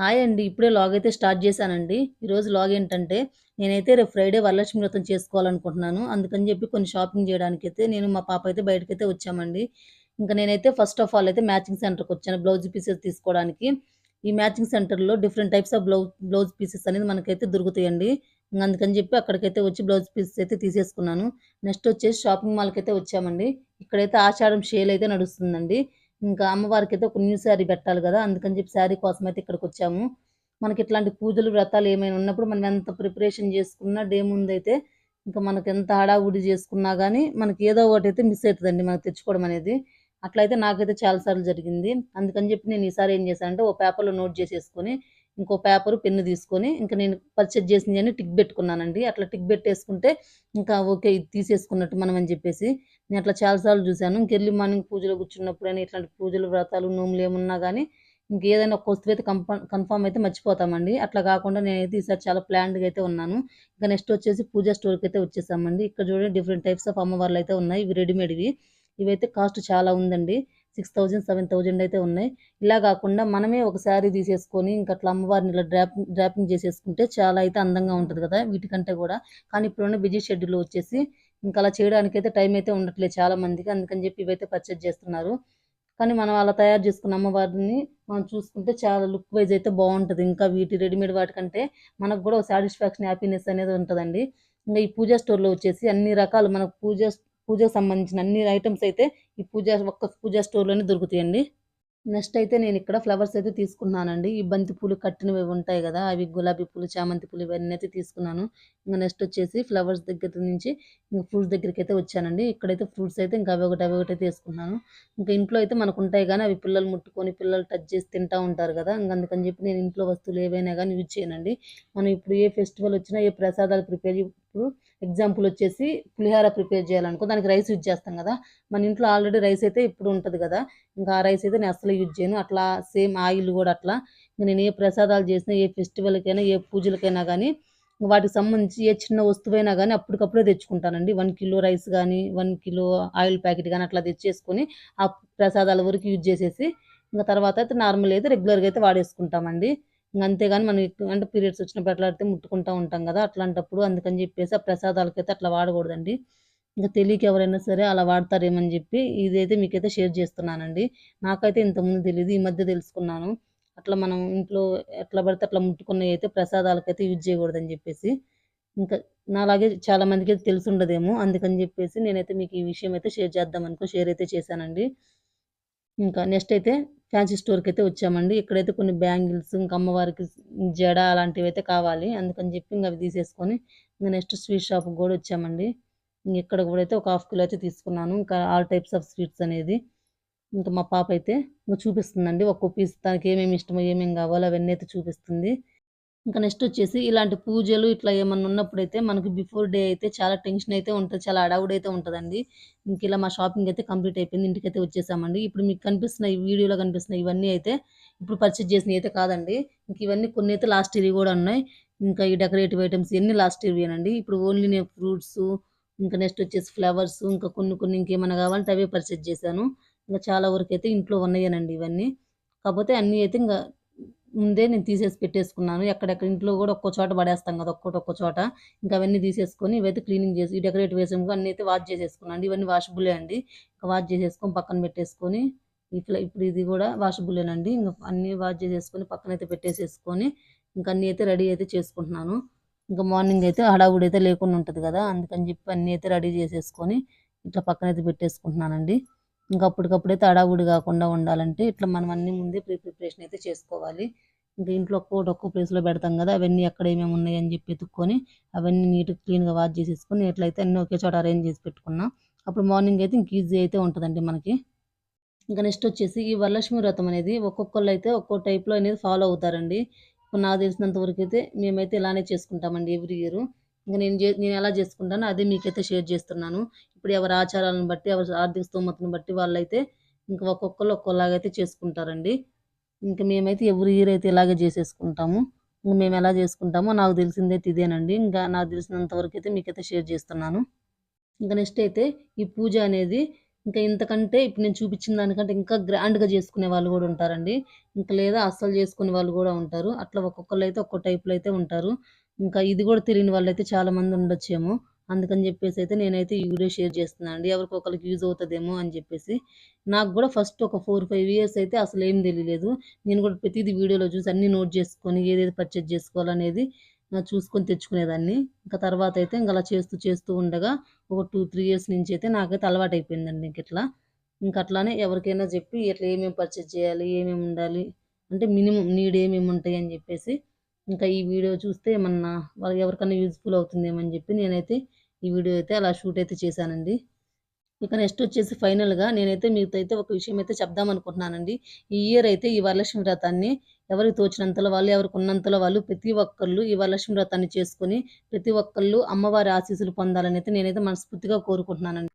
Hi అండి. ఇప్పుడే log అయితే స్టార్ట్ చేశానండి. ఈరోజు లాగ్ ఏంటంటే, నేనైతే రేపు ఫ్రైడే వరలక్ష్మి వ్రతం చేసుకోవాలనుకుంటున్నాను. అందుకని చెప్పి కొన్ని షాపింగ్ చేయడానికి అయితే నేను మా పాప అయితే బయటకైతే వచ్చామండి. ఇంకా నేనైతే ఫస్ట్ ఆఫ్ ఆల్ అయితే మ్యాచింగ్ సెంటర్‌కొచ్చాను బ్లౌజ్ పీసెస్ తీసుకోవడానికి. ఈ మ్యాచింగ్ సెంటర్‌లో different types of blouse blouse pieces అనేది మనకైతే దొరుకుతాయండి. అందుకని చెప్పి అక్కడికైతే వచ్చి బ్లౌజ్ పీసెస్ అయితే తీసేసుకున్నాను. నెక్స్ట్ వచ్చేసి షాపింగ్ మాల్‌కైతే వచ్చామండి. ఇక్కడైతే ఆషాఢం షేల్ అయితే నడుస్తుందండి. ఇంకా అమ్మవారికైతే ఒక న్యూ శారీ పెట్టాలి కదా అందుకని చెప్పి శారీ ఇక్కడికి వచ్చాము మనకి ఇట్లాంటి పూజలు, వ్రతాలు ఏమైనా ఉన్నప్పుడు మనం ఎంత ప్రిపరేషన్ చేసుకున్నా డే ముందైతే ఇంకా మనకెంత హడావుడి చేసుకున్నా కానీ మనకి ఏదో ఒకటి అయితే మిస్ అవుతుందండి మనకు తెచ్చుకోవడం అనేది. అట్లయితే నాకైతే చాలా సార్లు జరిగింది. అందుకని చెప్పి నేను ఈసారి ఏం చేశానంటే, ఓ పేపర్‌లో నోట్ చేసేసుకొని, ఇంకో పేపరు, పెన్ను తీసుకొని, ఇంకా నేను పర్చేజ్ అని టిక్ పెట్టుకున్నానండి. అట్లా టిక్ పెట్టేసుకుంటే, ఇంకా ఓకే. ఇది తీసేసుకున్నట్టు మనం అని చెప్పేసి. నేను అట్లా చాలా సార్లు చూశాను. ఇంక ఎర్లీ మార్నింగ్ పూజలో కూర్చున్నప్పుడైనా ఇట్లాంటి పూజలు, వ్రతాలు, నోములు ఏమున్నా కానీ ఇంకేదైనా ఒక వస్తువైతే కంఫ కన్ఫామ్ అయితే మర్చిపోతామండి. అట్లా కాకుండా నేనైతే ఈసారి చాలా ప్లాన్డ్‌గా అయితే ఉన్నాను. ఇంకా నెక్స్ట్ వచ్చేసి పూజా అయితే వచ్చేసామండి. ఇక్కడ చూడండి డిఫరెంట్ టైప్స్ ఆఫ్ అమ్మవార్లు అయితే ఉన్నాయి. ఇవి రెడీమేడ్‌వి. ఇవైతే కాస్ట్ చాలా ఉందండి. 6000, 7000 అయితే ఉన్నాయి. ఇలా కాకుండా మనమే ఒక శారీ తీసేసుకొని, ఇంకా అట్లా అమ్మవారిని ఇలా డ్రాపింగ్ డ్రాపింగ్ చేసేసుకుంటే చాలా అయితే అందంగా ఉంటుంది కదా వీటికంటే కూడా కానీ ఇప్పుడున్న బిజీ షెడ్యూల్ వచ్చేసి ఇంకా అలా చేయడానికి అయితే టైం అయితే ఉండట్లేదు చాలా మందికి. అందుకని చెప్పి ఇవైతే పర్చేజ్ చేస్తున్నారు. కానీ మనం అలా తయారు చేసుకున్న అమ్మవారిని మనం చూసుకుంటే చాలా లుక్ వైజ్ అయితే బాగుంటుంది ఇంకా వీటి రెడీమేడ్ వాటికంటే మనకు కూడా సాటిస్ఫాక్షన్, హ్యాపీనెస్ అనేది ఉంటుందండి ఇంకా ఈ పూజా స్టోర్‌లో వచ్చేసి అన్ని రకాలు మనకు పూజ పూజకు సంబంధించిన అన్ని ఐటమ్స్ అయితే ఈ పూజా ఒక్క పూజా స్టోర్‌లోనే దొరుకుతాయండి. నెక్స్ట్ అయితే నేను ఇక్కడ ఫ్లవర్స్ అయితే తీసుకున్నానండి. ఈ బంతి పూలు కట్టినవి ఉంటాయి కదా అవి గులాబీ పూలు, చామంతి పూలు ఇవన్నీ అయితే తీసుకున్నాను. ఇంకా నెక్స్ట్ వచ్చేసి ఫ్లవర్స్ దగ్గర నుంచి ఇంకా ఫ్రూట్స్ అయితే వచ్చానండి. ఇక్కడైతే ఫ్రూట్స్ అయితే ఇంకా అవి ఒకటి అవి ఒకటి తీసుకున్నాను. ఇంకా ఇంట్లో అయితే మనకు ఉంటాయి కానీ అవి పిల్లలు ముట్టుకొని, పిల్లలు టచ్ చేసి తింటా ఉంటారు కదా ఇంకా అందుకని చెప్పి నేను ఇంట్లో వస్తువులు ఏవైనా కానీ యూజ్ చేయనండి. మనం ఇప్పుడు ఏ ఫెస్టివల్ వచ్చినా, ఏ ప్రసాదాలు ప్రిపేర్ ఇప్పుడు ఎగ్జాంపుల్ వచ్చేసి పులిహోర ప్రిపేర్ చేయాలనుకో దానికి రైస్ యూజ్ చేస్తాం కదా మన ఇంట్లో ఆల్రెడీ రైస్ అయితే ఇప్పుడు ఉంటుంది కదా ఇంకా ఆ రైస్ అయితే నేను అసలు యూజ్ చేయను. అట్లా సేమ్ ఆయిల్ కూడా అట్లా. నేను ఏ ప్రసాదాలు చేసినా, ఏ ఫెస్టివల్‌కైనా, ఏ పూజలకైనా కానీ వాటికి సంబంధించి ఏ చిన్న వస్తువైనా కానీ అప్పటికప్పుడే తెచ్చుకుంటానండి. వన్ కిలో రైస్ కానీ వన్ కిలో ఆయిల్ ప్యాకెట్ కానీ అట్లా తెచ్చేసుకొని, ఆ ప్రసాదాల వరకు యూజ్ చేసేసి, ఇంకా తర్వాత అయితే నార్మల్ అయితే రెగ్యులర్‌గా అయితే వాడేసుకుంటామండి. అంతేగాని మనం అంటే పీరియడ్స్ వచ్చినప్పుడు అట్లా అయితే ముట్టుకుంటా ఉంటాం కదా అట్లాంటప్పుడు అందుకని చెప్పేసి ఆ ప్రసాదాలకైతే అట్లా వాడకూడదండి. ఇంకా తెలియక ఎవరైనా సరే అలా వాడతారేమని చెప్పి ఇదైతే మీకైతే షేర్ చేస్తున్నానండి. నాకైతే ఇంతకుముందు తెలియదు ఈ మధ్య తెలుసుకున్నాను. అట్లా మనం ఇంట్లో ఎట్లా పడితే అట్లా ముట్టుకున్నయయితే ప్రసాదాలకైతే యూజ్ చేయకూడదని చెప్పేసి ఇంకా నాలాగే చాలా మందికి అయితే తెలిసి ఉండదేమో అందుకని చెప్పేసి నేనైతే మీకు ఈ విషయం అయితే షేర్ చేద్దాం షేర్ అయితే చేశానండి. ఇంకా నెక్స్ట్ అయితే ఫ్యాన్సీ స్టోర్‌కైతే వచ్చామండి. ఇక్కడైతే కొన్ని బ్యాంగిల్స్, ఇంకా అమ్మవారికి జడ అలాంటివి అయితే కావాలి. అందుకని చెప్పి ఇంకా అవి తీసేసుకొని, ఇంకా నెక్స్ట్ స్వీట్ షాప్‌కి కూడా వచ్చామండి. ఇక్కడ కూడా అయితే ఒక హాఫ్ కిలో అయితే తీసుకున్నాను. ఇంకా ఆల్ టైప్స్ ఆఫ్ స్వీట్స్ అనేది. ఇంకా మా పాప అయితే ఇంకా చూపిస్తుందండి. ఒక్కో పీస్ తనకి ఏమేమి ఇష్టమో, ఏమేమి కావాలో అవన్నీ అయితే చూపిస్తుంది. ఇంకా నెక్స్ట్ వచ్చేసి ఇలాంటి పూజలు ఇట్లా ఏమన్నా ఉన్నప్పుడైతే మనకు బిఫోర్ డే అయితే చాలా టెన్షన్ అయితే ఉంటది. చాలా హడావుడైతే ఉంటదండి. ఇంక ఇలా మా షాపింగ్ అయితే కంప్లీట్ అయిపోయింది. ఇంటికైతే వచ్చేసామండి. ఇప్పుడు మీకు కనిపిస్తున్న ఈ వీడియోలో కనిపిస్తున్న ఇవన్నీ అయితే ఇప్పుడు పర్చేజ్ చేసినవి అయితే కాదండి. ఇంక ఇవన్నీ కొన్ని అయితే లాస్ట్ ఇయర్ కూడా ఉన్నాయి. ఇంకా ఈ డెకరేటివ్ ఐటమ్స్ ఇవన్నీ లాస్ట్ ఇయర్‌వేనండి. ఇప్పుడు ఓన్లీ నేను ఫ్రూట్స్ ఇంకా నెక్స్ట్ వచ్చేసి ఫ్లవర్స్ ఇంకా కొన్ని కొన్ని ఇంకేమైనా కావాలంటే అవే పర్చేజ్ చేశాను. ఇంకా చాలా వరకు అయితే ఇంట్లో ఉన్నాయనండి ఇవన్నీ. కాకపోతే అన్నీ అయితే ఇంకా ముందే నేను తీసేసి పెట్టేసుకున్నాను. ఎక్కడెక్కడ ఇంట్లో కూడా ఒక్కో చోట పడేస్తాం కదా ఒక్కోటి ఒక్కో చోట. ఇంకా అవన్నీ తీసేసుకొని ఇవైతే క్లీనింగ్ చేసి ఈ డెకరేటివ్ ఐటెమ్స్ అన్నీ అయితే వాష్ చేసేసుకున్నాను ఇవన్నీ వాషబులే అండి. ఇంకా వాష్ చేసేసుకొని పక్కన పెట్టేసుకొని, ఇట్లా ఇప్పుడు ఇది కూడా వాషబులేనండి. ఇంకా అన్నీ వాష్ చేసేసుకొని పక్కన అయితే పెట్టేసేసుకొని, ఇంకా అన్నీ అయితే రెడీ అయితే చేసుకుంటున్నాను. ఇంకా మార్నింగ్ అయితే హడావుడి అయితే లేకుండా ఉంటుంది కదా అందుకని చెప్పి అన్నీ అయితే రెడీ చేసేసుకొని, ఇట్లా పక్కన అయితే పెట్టేసుకుంటున్నానండి. ఇంకా అప్పటికప్పుడైతే అడావుడి కాకుండా ఉండాలంటే ఇట్లా మనం అన్నీ ముందే ప్రీ ప్రిపరేషన్ అయితే చేసుకోవాలి. ఇంకా ఇంట్లో ఒక్కోటి ఒక్కో ప్లేస్‌లో పెడతాం కదా అవన్నీ ఎక్కడ ఏమేమి ఉన్నాయని చెప్పి ఎత్తుక్కొని అవన్నీ నీట్‌గా క్లీన్‌గా వాష్ చేసేసుకొని, ఎట్లయితే అన్నీ ఒకే చోట అరేంజ్ చేసి పెట్టుకున్నాం అప్పుడు మార్నింగ్ అయితే ఇంక ఈజీ అయితే ఉంటుందండి మనకి. ఇంకా నెక్స్ట్ వచ్చేసి ఈ వరలక్ష్మి వ్రతం అనేది ఒక్కొక్కళ్ళైతే ఒక్కో టైప్‌లో అనేది ఫాలో అవుతారండి. ఇప్పుడు నాకు తెలిసినంత వరకు అయితే మేమైతే ఇలానే చేసుకుంటామండి ఎవ్రీ ఇయర్ ఇంకా నేను నేను ఎలా చేసుకుంటానో అదే మీకైతే షేర్ చేస్తున్నాను. ఇప్పుడు ఎవరి ఆచారాలను బట్టి, ఎవరి ఆర్థిక స్తోమతను బట్టి వాళ్ళైతే ఇంకా ఒక్కొక్కరు ఒక్కోలాగైతే చేసుకుంటారండి. ఇంకా మేమైతే ఎవరి ఇయర్ అయితే ఇలాగే చేసేసుకుంటాము. ఇంక మేము ఎలా చేసుకుంటామో నాకు తెలిసిందైతే ఇదేనండి. ఇంకా నాకు తెలిసినంత అయితే మీకైతే షేర్ చేస్తున్నాను. ఇంకా నెక్స్ట్ అయితే ఈ పూజ అనేది ఇంకా ఇంతకంటే ఇప్పుడు నేను చూపించిన దానికంటే ఇంకా గ్రాండ్‌గా చేసుకునే వాళ్ళు కూడా ఉంటారండి. ఇంకా లేదా అస్సలు చేసుకునే వాళ్ళు కూడా ఉంటారు. అట్లా ఒక్కొక్కళ్ళైతే ఒక్కో టైప్‌లో అయితే ఉంటారు. ఇంకా ఇది కూడా తెలియని వాళ్ళైతే చాలా మంది ఉండొచ్చేమో. అందుకని చెప్పేసి అయితే నేనైతే ఈ వీడియో షేర్ చేస్తున్నాను అండి. ఎవరికి ఒకరికి యూజ్ అవుతుందేమో అని చెప్పేసి నాకు కూడా ఫస్ట్ ఒక 4, 5 ఇయర్స్ అయితే అసలు ఏం తెలియలేదు నేను కూడా ప్రతిదీ వీడియోలో చూసి అన్నీ నోట్ చేసుకొని ఏదేది పర్చేజ్ చేసుకోవాలనేది చూసుకొని తెచ్చుకునేదాన్ని. ఇంకా తర్వాత అయితే ఇంక అలా చేస్తూ చేస్తూ ఉండగా ఒక 2, 3 ఇయర్స్ నుంచి అయితే నాకైతే అలవాటు అయిపోయిందండి ఇంక ఇట్లా అట్లానే ఎవరికైనా చెప్పి ఇట్లా ఏమేమి పర్చేజ్ చేయాలి? ఏమేమి ఉండాలి? అంటే మినిమం నీడ్ ఏమేమి ఉంటాయి అని చెప్పేసి ఇంకా ఈ వీడియో చూస్తే ఏమన్నా వాళ్ళకి ఎవరికన్నా యూజ్‌ఫుల్ అవుతుందేమో చెప్పి నేనైతే ఈ వీడియో అయితే అలా షూట్ అయితే చేశానండి. ఇక నెక్స్ట్ వచ్చేసి ఫైనల్‌గా నేనైతే మీతో అయితే ఒక విషయం అయితే చెప్దామనుకుంటున్నానండి. ఈ ఇయర్ అయితే ఈ వరలక్ష్మి వ్రతాన్ని ఎవరికి తోచినంతలో వాళ్ళు, ఎవరికి ఉన్నంతలో వాళ్ళు ప్రతి ఒక్కళ్ళు ఈ వరలక్ష్మి వ్రతాన్ని చేసుకొని ప్రతి ఒక్కళ్ళు అమ్మవారి ఆశీస్సులు పొందాలని అయితే నేనైతే మనస్ఫూర్తిగా కోరుకుంటున్నానండి.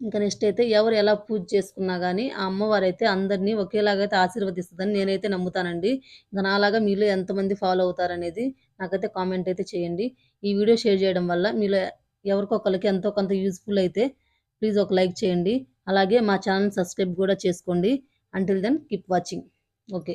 ఇంకా నెక్స్ట్ అయితే ఎవరు ఎలా పూజ చేసుకున్నా కానీ ఆ అమ్మవారైతే అందరిని ఒకేలాగా అయితే ఆశీర్వదిస్తుందని నేనైతే నమ్ముతానండి. ఇంకా నాలాగా మీలో ఎంతమంది ఫాలో అవుతారనేది నాకైతే కామెంట్ అయితే చేయండి. ఈ వీడియో షేర్ చేయడం వల్ల మీలో ఎవరికొకరికి ఎంతో కొంత యూజ్‌ఫుల్ అయితే ప్లీజ్ ఒక లైక్ చేయండి. అలాగే మా ఛానల్ సబ్స్క్రైబ్ కూడా చేసుకోండి. Until then keep watching. Okay.